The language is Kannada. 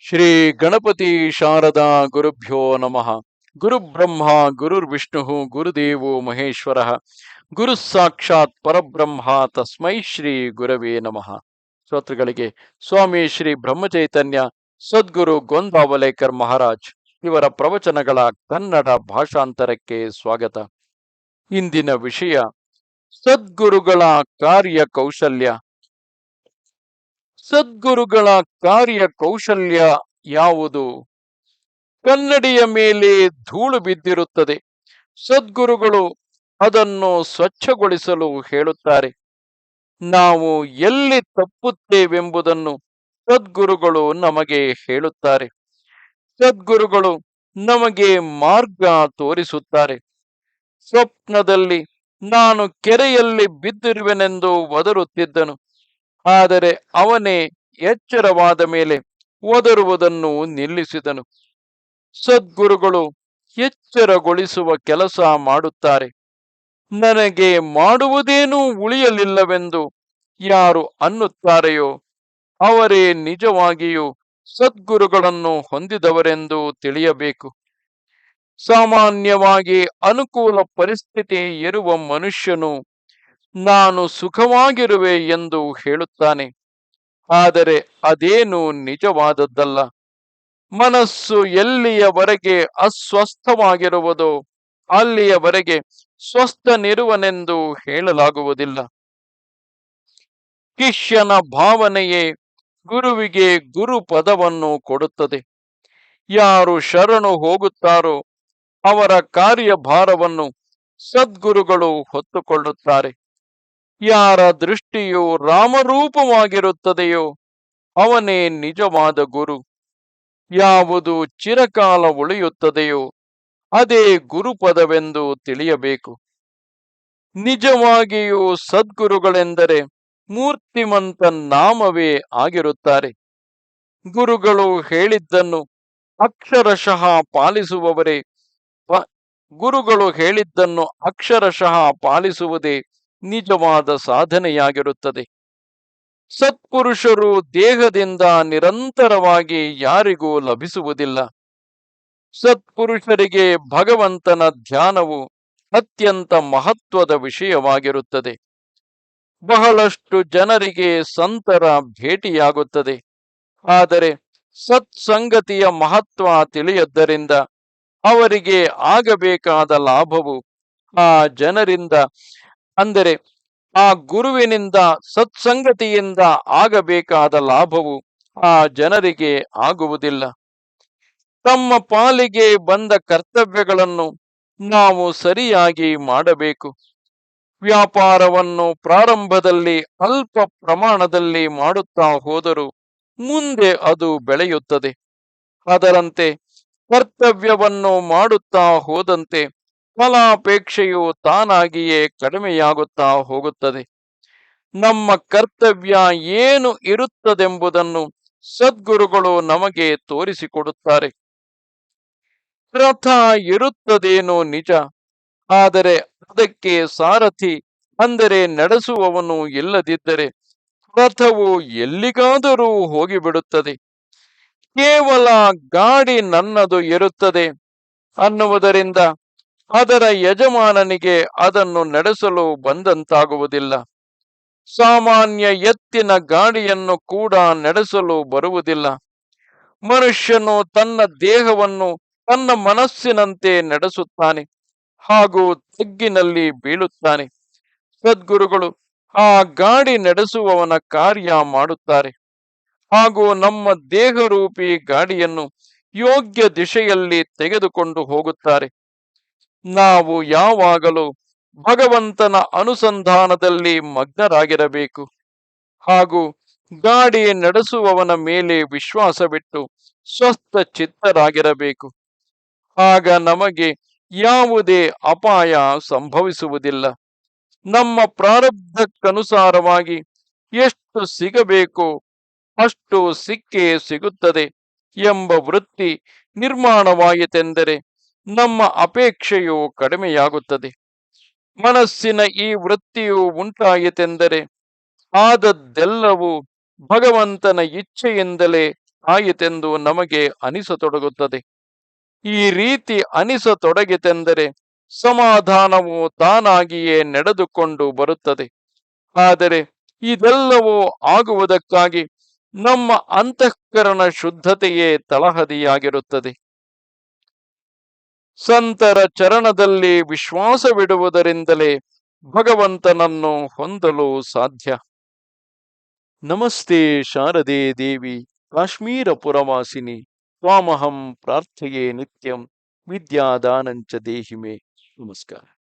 ಶ್ರೀ ಗಣಪತಿ ಶಾರದಾ ಗುರುಭ್ಯೋ ನಮಃ. ಗುರುಬ್ರಹ್ಮ ಗುರುರ್ವಿಷ್ಣು ಗುರುದೇವೋ ಮಹೇಶ್ವರ, ಗುರು ಸಾಕ್ಷಾತ್ ಪರಬ್ರಹ್ಮ, ತಸ್ಮೈ ಶ್ರೀ ಗುರವೇ ನಮಃ. ಶ್ರೋತೃಗಳಿಗೆ, ಸ್ವಾಮಿ ಶ್ರೀ ಬ್ರಹ್ಮಚೈತನ್ಯ, ಸದ್ಗುರು ಗೋಂದಾವಲೇಕರ್ ಮಹಾರಾಜ್ ಇವರ ಪ್ರವಚನಗಳ ಕನ್ನಡ ಭಾಷಾಂತರಕ್ಕೆ ಸ್ವಾಗತ. ಇಂದಿನ ವಿಷಯ, ಸದ್ಗುರುಗಳ ಕಾರ್ಯ ಕೌಶಲ್ಯ ಸದ್ಗುರುಗಳ ಕಾರ್ಯ ಕೌಶಲ್ಯ ಯಾವುದು? ಕನ್ನಡಿಯ ಮೇಲೆ ಧೂಳು ಬಿದ್ದಿರುತ್ತದೆ. ಸದ್ಗುರುಗಳು ಅದನ್ನು ಸ್ವಚ್ಛಗೊಳಿಸಲು ಹೇಳುತ್ತಾರೆ. ನಾವು ಎಲ್ಲಿ ತಪ್ಪುತ್ತೇವೆಂಬುದನ್ನು ಸದ್ಗುರುಗಳು ನಮಗೆ ಹೇಳುತ್ತಾರೆ. ಸದ್ಗುರುಗಳು ನಮಗೆ ಮಾರ್ಗ ತೋರಿಸುತ್ತಾರೆ. ಸ್ವಪ್ನದಲ್ಲಿ ನಾನು ಕೆರೆಯಲ್ಲಿ ಬಿದ್ದಿರುವೆನೆಂದು ಒದರುತ್ತಿದ್ದನು. ಆದರೆ ಅವನೇ ಎಚ್ಚರವಾದ ಮೇಲೆ ಒದರುವುದನ್ನು ನಿಲ್ಲಿಸಿದನು. ಸದ್ಗುರುಗಳು ಎಚ್ಚರಗೊಳಿಸುವ ಕೆಲಸ ಮಾಡುತ್ತಾರೆ. ನನಗೆ ಮಾಡುವುದೇನೂ ಉಳಿಯಲಿಲ್ಲವೆಂದು ಯಾರು ಅನ್ನುತ್ತಾರೆಯೋ ಅವರೇ ನಿಜವಾಗಿಯೂ ಸದ್ಗುರುಗಳನ್ನು ಹೊಂದಿದವರೆಂದು ತಿಳಿಯಬೇಕು. ಸಾಮಾನ್ಯವಾಗಿ ಅನುಕೂಲ ಪರಿಸ್ಥಿತಿ ಇರುವ ಮನುಷ್ಯನು ನಾನು ಸುಖವಾಗಿರುವೆ ಎಂದು ಹೇಳುತ್ತಾನೆ. ಆದರೆ ಅದೇನು ನಿಜವಾದದ್ದಲ್ಲ. ಮನಸ್ಸು ಎಲ್ಲಿಯವರೆಗೆ ಅಸ್ವಸ್ಥವಾಗಿರುವುದೋ ಅಲ್ಲಿಯವರೆಗೆ ಸ್ವಸ್ಥನಿರುವನೆಂದು ಹೇಳಲಾಗುವುದಿಲ್ಲ. ಶಿಷ್ಯನ ಭಾವನೆಯೇ ಗುರುವಿಗೆ ಗುರು ಪದವನ್ನು ಕೊಡುತ್ತದೆ. ಯಾರು ಶರಣು ಹೋಗುತ್ತಾರೋ ಅವರ ಕಾರ್ಯಭಾರವನ್ನು ಸದ್ಗುರುಗಳು ಹೊತ್ತುಕೊಳ್ಳುತ್ತಾರೆ. ಯಾರ ದೃಷ್ಟಿಯು ರಾಮರೂಪವಾಗಿರುತ್ತದೆಯೋ ಅವನೇ ನಿಜವಾದ ಗುರು. ಯಾವುದು ಚಿರಕಾಲ ಉಳಿಯುತ್ತದೆಯೋ ಅದೇ ಗುರುಪದವೆಂದು ತಿಳಿಯಬೇಕು. ನಿಜವಾಗಿಯೂ ಸದ್ಗುರುಗಳೆಂದರೆ ಮೂರ್ತಿಮಂತ ನಾಮವೇ ಆಗಿರುತ್ತಾರೆ. ಗುರುಗಳು ಹೇಳಿದ್ದನ್ನು ಅಕ್ಷರಶಃ ಪಾಲಿಸುವವರೇ ಗುರುಗಳು ಹೇಳಿದ್ದನ್ನು ಅಕ್ಷರಶಃ ಪಾಲಿಸುವುದೇ ನಿಜವಾದ ಸಾಧನೆಯಾಗಿರುತ್ತದೆ. ಸತ್ಪುರುಷರು ದೇಹದಿಂದ ನಿರಂತರವಾಗಿ ಯಾರಿಗೂ ಲಭಿಸುವುದಿಲ್ಲ. ಸತ್ಪುರುಷರಿಗೆ ಭಗವಂತನ ಧ್ಯಾನವು ಅತ್ಯಂತ ಮಹತ್ವದ ವಿಷಯವಾಗಿರುತ್ತದೆ. ಬಹಳಷ್ಟು ಜನರಿಗೆ ಸಂತರ ಭೇಟಿಯಾಗುತ್ತದೆ. ಆದರೆ ಸತ್ಸಂಗತಿಯ ಮಹತ್ವ ತಿಳಿಯದ್ದರಿಂದ ಅವರಿಗೆ ಆಗಬೇಕಾದ ಲಾಭವು ಆ ಜನರಿಂದ ಅಂದರೆ ಆ ಗುರುವಿನಿಂದ ಸತ್ಸಂಗತಿಯಿಂದ ಆಗಬೇಕಾದ ಲಾಭವು ಆ ಜನರಿಗೆ ಆಗುವುದಿಲ್ಲ. ತಮ್ಮ ಪಾಲಿಗೆ ಬಂದ ಕರ್ತವ್ಯಗಳನ್ನು ನಾವು ಸರಿಯಾಗಿ ಮಾಡಬೇಕು. ವ್ಯಾಪಾರವನ್ನು ಪ್ರಾರಂಭದಲ್ಲಿ ಅಲ್ಪ ಪ್ರಮಾಣದಲ್ಲಿ ಮಾಡುತ್ತಾ ಹೋದರೂ ಮುಂದೆ ಅದು ಬೆಳೆಯುತ್ತದೆ. ಅದರಂತೆ ಕರ್ತವ್ಯವನ್ನು ಮಾಡುತ್ತಾ ಹೋದಂತೆ ಫಲಾಪೇಕ್ಷೆಯು ತಾನಾಗಿಯೇ ಕಡಿಮೆಯಾಗುತ್ತಾ ಹೋಗುತ್ತದೆ. ನಮ್ಮ ಕರ್ತವ್ಯ ಏನು ಇರುತ್ತದೆಂಬುದನ್ನು ಸದ್ಗುರುಗಳು ನಮಗೆ ತೋರಿಸಿಕೊಡುತ್ತಾರೆ. ರಥ ಇರುತ್ತದೇನೋ ನಿಜ, ಆದರೆ ಅದಕ್ಕೆ ಸಾರಥಿ ಅಂದರೆ ನಡೆಸುವವನು ಇಲ್ಲದಿದ್ದರೆ ರಥವು ಎಲ್ಲಿಗಾದರೂ ಹೋಗಿಬಿಡುತ್ತದೆ. ಕೇವಲ ಗಾಡಿ ನನ್ನದು ಇರುತ್ತದೆ ಅನ್ನುವುದರಿಂದ ಅದರ ಯಜಮಾನನಿಗೆ ಅದನ್ನು ನಡೆಸಲು ಬಂದಂತಾಗುವುದಿಲ್ಲ. ಸಾಮಾನ್ಯ ಎತ್ತಿನ ಗಾಡಿಯನ್ನು ಕೂಡ ನಡೆಸಲು ಬರುವುದಿಲ್ಲ. ಮನುಷ್ಯನು ತನ್ನ ದೇಹವನ್ನು ತನ್ನ ಮನಸ್ಸಿನಂತೆ ನಡೆಸುತ್ತಾನೆ, ಹಾಗೂ ತಗ್ಗಿನಲ್ಲಿ ಬೀಳುತ್ತಾನೆ. ಸದ್ಗುರುಗಳು ಆ ಗಾಡಿ ನಡೆಸುವವನ ಕಾರ್ಯ ಮಾಡುತ್ತಾರೆ, ಹಾಗೂ ನಮ್ಮ ದೇಹರೂಪಿ ಗಾಡಿಯನ್ನು ಯೋಗ್ಯ ದಿಶೆಯಲ್ಲಿ ತೆಗೆದುಕೊಂಡು ಹೋಗುತ್ತಾರೆ. ನಾವು ಯಾವಾಗಲೂ ಭಗವಂತನ ಅನುಸಂಧಾನದಲ್ಲಿ ಮಗ್ನರಾಗಿರಬೇಕು. ಹಾಗೂ ಗಾಡಿ ನಡೆಸುವವನ ಮೇಲೆ ವಿಶ್ವಾಸವಿಟ್ಟು ಸ್ವಸ್ಥ ಚಿತ್ತರಾಗಿರಬೇಕು. ಆಗ ನಮಗೆ ಯಾವುದೇ ಅಪಾಯ ಸಂಭವಿಸುವುದಿಲ್ಲ. ನಮ್ಮ ಪ್ರಾರಬ್ಧಕ್ಕನುಸಾರವಾಗಿ ಎಷ್ಟು ಸಿಗಬೇಕು ಅಷ್ಟು ಸಿಕ್ಕೇ ಸಿಗುತ್ತದೆ ಎಂಬ ವೃತ್ತಿ ನಿರ್ಮಾಣವಾಯಿತೆಂದರೆ ನಮ್ಮ ಅಪೇಕ್ಷೆಯು ಕಡಿಮೆಯಾಗುತ್ತದೆ. ಮನಸ್ಸಿನ ಈ ವೃತ್ತಿಯು ಉಂಟಾಯಿತೆಂದರೆ ಆದದ್ದೆಲ್ಲವೂ ಭಗವಂತನ ಇಚ್ಛೆಯಿಂದಲೇ ಆಯಿತೆಂದು ನಮಗೆ ಅನಿಸತೊಡಗುತ್ತದೆ. ಈ ರೀತಿ ಅನಿಸತೊಡಗಿತೆಂದರೆ ಸಮಾಧಾನವು ತಾನಾಗಿಯೇ ನಡೆದುಕೊಂಡು ಬರುತ್ತದೆ. ಆದರೆ ಇದೆಲ್ಲವೂ ಆಗುವುದಕ್ಕಾಗಿ ನಮ್ಮ ಅಂತಃಕರಣ ಶುದ್ಧತೆಯೇ ತಳಹದಿಯಾಗಿರುತ್ತದೆ. ಸಂತರ ಚರಣದಲ್ಲಿ ವಿಶ್ವಾಸವಿಡುವುದರಿಂದಲೇ ಭಗವಂತನನ್ನು ಹೊಂದಲು ಸಾಧ್ಯ. ನಮಸ್ತೆ ಶಾರದೆ ದೇವಿ ಕಾಶ್ಮೀರ ಪುರವಾಸಿನಿ ತ್ವಾಮಹಂ ಪ್ರಾರ್ಥೆಯೇ ನಿತ್ಯಂ, ವಿದ್ಯಾದಾನಂಚ ದೇಹಿಮೆ. ನಮಸ್ಕಾರ.